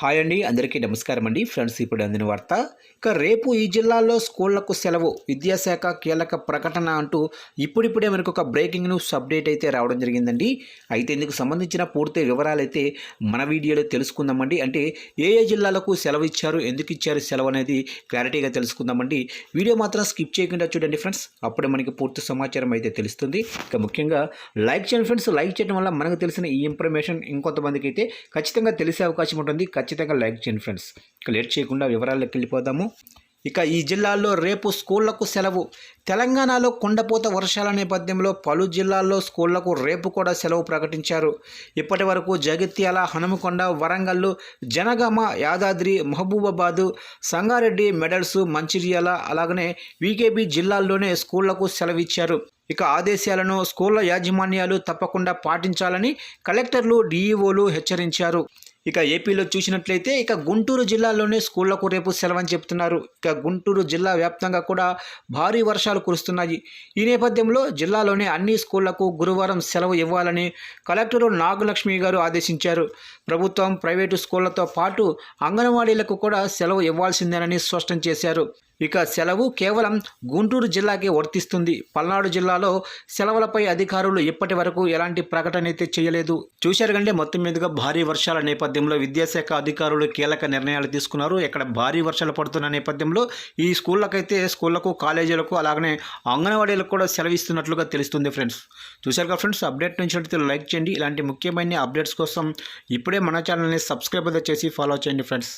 Hi అండి అందరికీ నమస్కారం అండి. ఫ్రెండ్స్ ఇప్పుడు అందిన వార్త. ఇక రేపు ఈ జిల్లాల్లో స్కూళ్ళకు సెలవు విద్యాశాఖ కీలక ప్రకటన అంటూ ఇప్పుడిప్పుడే మనకు ఒక బ్రేకింగ్ న్యూస్ అప్డేట్ అయితే రావడం జరిగిందండి. అయితే ఇందుకు సంబంధించిన పూర్తి వివరాలు అయితే మన వీడియోలో తెలుసుకుందామండి. అంటే ఏ ఏ జిల్లాలకు సెలవు ఇచ్చారు ఎందుకు ఇచ్చారు సెలవు అనేది క్లారిటీగా తెలుసుకుందామండి. వీడియో మాత్రం స్కిప్ చేయకుండా చూడండి ఫ్రెండ్స్. అప్పుడే మనకి పూర్తి సమాచారం అయితే తెలుస్తుంది. ఇక ముఖ్యంగా లైక్ చేయండి ఫ్రెండ్స్. లైక్ చేయడం వల్ల మనకు తెలిసిన ఈ ఇన్ఫర్మేషన్ ఇంకొంతమందికి అయితే ఖచ్చితంగా తెలిసే అవకాశం ఉంటుంది. ఖచ్చితంగా లైక్ చేయండి ఫ్రెండ్స్. ఇక లేట్ చేయకుండా వివరాల్లోకి వెళ్ళిపోదాము. ఇక ఈ జిల్లాల్లో రేపు స్కూళ్ళకు సెలవు. తెలంగాణలో కొండపోత వర్షాల నేపథ్యంలో పలు జిల్లాల్లో స్కూళ్ళకు రేపు కూడా సెలవు ప్రకటించారు. ఇప్పటి వరకు జగిత్యాల హనుమకొండ వరంగల్ జనగామ యాదాద్రి మహబూబాబాదు సంగారెడ్డి మెడల్స్ మంచిర్యాల అలాగనే వీకేబీ జిల్లాల్లోనే స్కూళ్ళకు సెలవిచ్చారు ఇక ఆదేశాలను స్కూళ్ళ యాజమాన్యాలు తప్పకుండా పాటించాలని కలెక్టర్లు డీఈఓలు హెచ్చరించారు. ఇక ఏపీలో చూసినట్లయితే ఇక గుంటూరు జిల్లాలోనే స్కూళ్ళకు రేపు సెలవని చెప్తున్నారు. ఇక గుంటూరు జిల్లా వ్యాప్తంగా కూడా భారీ వర్షాలు కురుస్తున్నాయి. ఈ నేపథ్యంలో జిల్లాలోని అన్ని స్కూళ్ళకు గురువారం సెలవు ఇవ్వాలని కలెక్టర్ నాగలక్ష్మి గారు ఆదేశించారు. ప్రభుత్వం ప్రైవేటు స్కూళ్ళతో పాటు అంగన్వాడీలకు కూడా సెలవు ఇవ్వాల్సిందేనని స్పష్టం చేశారు. ఇక సెలవు కేవలం గుంటూరు జిల్లాకే వర్తిస్తుంది. పల్నాడు జిల్లాలో సెలవులపై అధికారులు ఇప్పటి వరకు ఎలాంటి ప్రకటన అయితే చేయలేదు. చూశారు కంటే మొత్తం మీదుగా భారీ వర్షాల నేపథ్యంలో విద్యాశాఖ అధికారులు కీలక నిర్ణయాలు తీసుకున్నారు. ఇక్కడ భారీ వర్షాలు పడుతున్న నేపథ్యంలో ఈ స్కూళ్ళకైతే స్కూళ్ళకు కాలేజీలకు అలాగనే అంగన్వాడీలకు కూడా సెలవిస్తున్నట్లుగా తెలుస్తుంది ఫ్రెండ్స్. చూశారు కదా ఫ్రెండ్స్ అప్డేట్ నుంచి లైక్ చేయండి. ఇలాంటి ముఖ్యమైన అప్డేట్స్ కోసం ఇప్పుడే మన ఛానల్ని సబ్స్క్రైబ్ చేసి ఫాలో చేయండి ఫ్రెండ్స్.